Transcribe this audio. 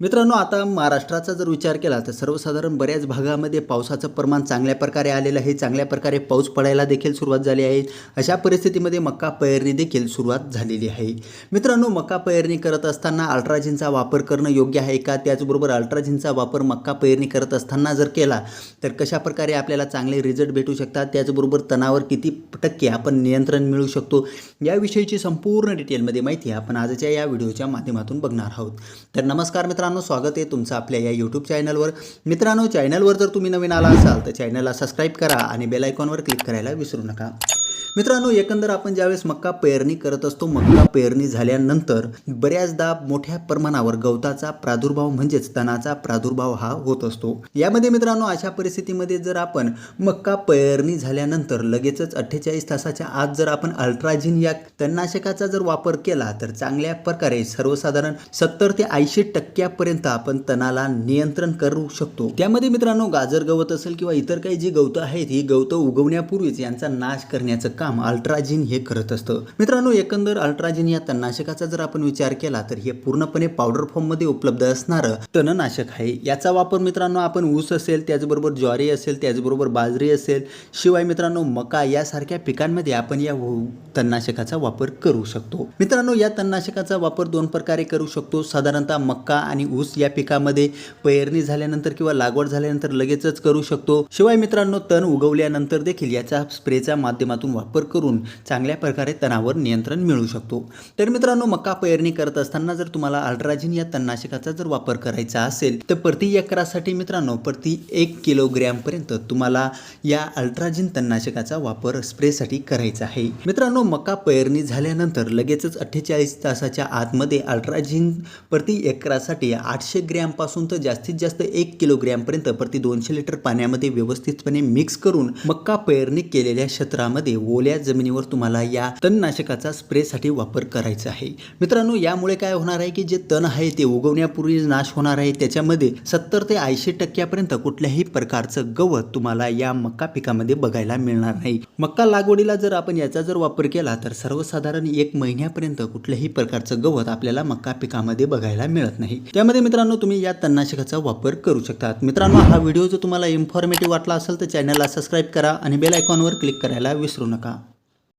मित्रांनो आता महाराष्ट्राचा जर विचार केला तर सर्वसाधारण बऱ्याच भागामध्ये पावसाचं प्रमाण चांगल्या प्रकारे आलेलं आहे. चांगल्या प्रकारे पाऊस पडायला देखील सुरुवात झाली आहे. अशा परिस्थितीमध्ये मक्का पेरणी देखील सुरुवात झालेली आहे. मित्रांनो मक्का पेरणी करत असताना अल्ट्राजिनचा वापर करणं योग्य आहे का? त्याचबरोबर अल्ट्राजिनचा वापर मक्का पेरणी करत असताना जर केला तर कशा प्रकारे आपल्याला चांगले रिझल्ट भेटू शकतात? त्याचबरोबर तणावर किती टक्के आपण नियंत्रण मिळू शकतो? याविषयीची संपूर्ण डिटेलमध्ये माहिती आपण आजच्या या व्हिडिओच्या माध्यमातून बघणार आहोत. तर नमस्कार मित्रांनो स्वागत आहे तुमचं आपल्या या यूट्यूब चॅनलवर मित्रांनो चॅनलवर जर तुम्ही नवीन आला असाल तर चॅनलला सबस्क्राईब करा आणि बेल आयकॉनवर क्लिक करायला विसरू नका. मित्रांनो एकंदर आपण ज्यावेळेस मक्का पेरणी करत असतो मक्का पेरणी झाल्यानंतर बऱ्याचदा मोठ्या प्रमाणावर गवताचा प्रादुर्भाव म्हणजेच तणाचा प्रादुर्भाव हा होत असतो. यामध्ये मित्रांनो अशा परिस्थितीमध्ये जर आपण मक्का पेरणी झाल्यानंतर लगेचच अठ्ठेचाळीस तासाच्या आत जर आपण अल्ट्राजिन या तणनाशकाचा जर वापर केला तर चांगल्या प्रकारे सर्वसाधारण सत्तर ते ऐंशी टक्क्यापर्यंत आपण तणाला नियंत्रण करू शकतो. त्यामध्ये मित्रांनो गाजर गवत असेल किंवा इतर काही जी गवतं आहेत ही गवतं उगवण्यापूर्वीच यांचा नाश करण्याचं काम अल्ट्राजिन हे करत असतं. मित्रांनो एकंदर अल्ट्राजिन या तणनाशकाचा जर आपण विचार केला तर हे पूर्णपणे पावडर फॉर्ममध्ये उपलब्ध असणारं तणनाशक आहे. याचा वापर मित्रांनो आपण ऊस असेल त्याचबरोबर ज्वारी असेल त्याचबरोबर बाजरी असेल शिवाय मित्रांनो मका यासारख्या पिकांमध्ये आपण या तणनाशकाचा वापर करू शकतो. मित्रांनो या तणनाशकाचा वापर दोन प्रकारे करू शकतो. साधारणतः मक्का आणि ऊस या पिकामध्ये पेरणी झाल्यानंतर किंवा लागवड झाल्यानंतर लगेचच करू शकतो. शिवाय मित्रांनो तण उगवल्यानंतर देखील याचा स्प्रेच्या माध्यमातून वापर वापर करून चांगल्या प्रकारे तणावर नियंत्रण मिळू शकतो. तर मित्रांनो मका पेरणी करत असताना जर तुम्हाला अल्ट्राजिन या तणनाशकाचा जर वापर करायचा असेल तर प्रति एकरासाठी मित्रांनो प्रति एक किलोग्रॅमपर्यंत तुम्हाला या अल्ट्राजिन तणनाशकाचा वापर स्प्रेसाठी करायचा आहे. मित्रांनो मका पेरणी झाल्यानंतर लगेचच अठ्ठेचाळीस तासाच्या आतमध्ये अल्ट्राजिन प्रति एकरासाठी आठशे ग्रॅमपासून तर जास्तीत जास्त एक किलोग्रॅमपर्यंत प्रति दोनशे लिटर पाण्यामध्ये व्यवस्थितपणे मिक्स करून मक्का पेरणी केलेल्या क्षेत्रामध्ये ओल्या जमिनीवर तुम्हाला या तणनाशकाचा स्प्रेसाठी वापर करायचा आहे. मित्रांनो यामुळे काय होणार आहे की जे तण आहे ते उगवण्यापूर्वी नाश होणार आहे. त्याच्यामध्ये सत्तर ते ऐंशी टक्क्यापर्यंत कुठल्याही प्रकारचं गवत तुम्हाला या मक्का पिकामध्ये बघायला मिळणार नाही. मक्का लागवडीला जर आपण याचा जर वापर केला तर सर्वसाधारण एक महिन्यापर्यंत कुठल्याही प्रकारचं गवत आपल्याला मक्का पिकामध्ये बघायला मिळत नाही. त्यामध्ये मित्रांनो तुम्ही या तणनाशकाचा वापर करू शकतात. मित्रांनो हा व्हिडिओ जर तुम्हाला इन्फॉर्मेटिव्ह वाटला असेल तर चॅनलला सबस्क्राईब करा आणि बेल आयकॉनवर क्लिक करायला विसरू नका.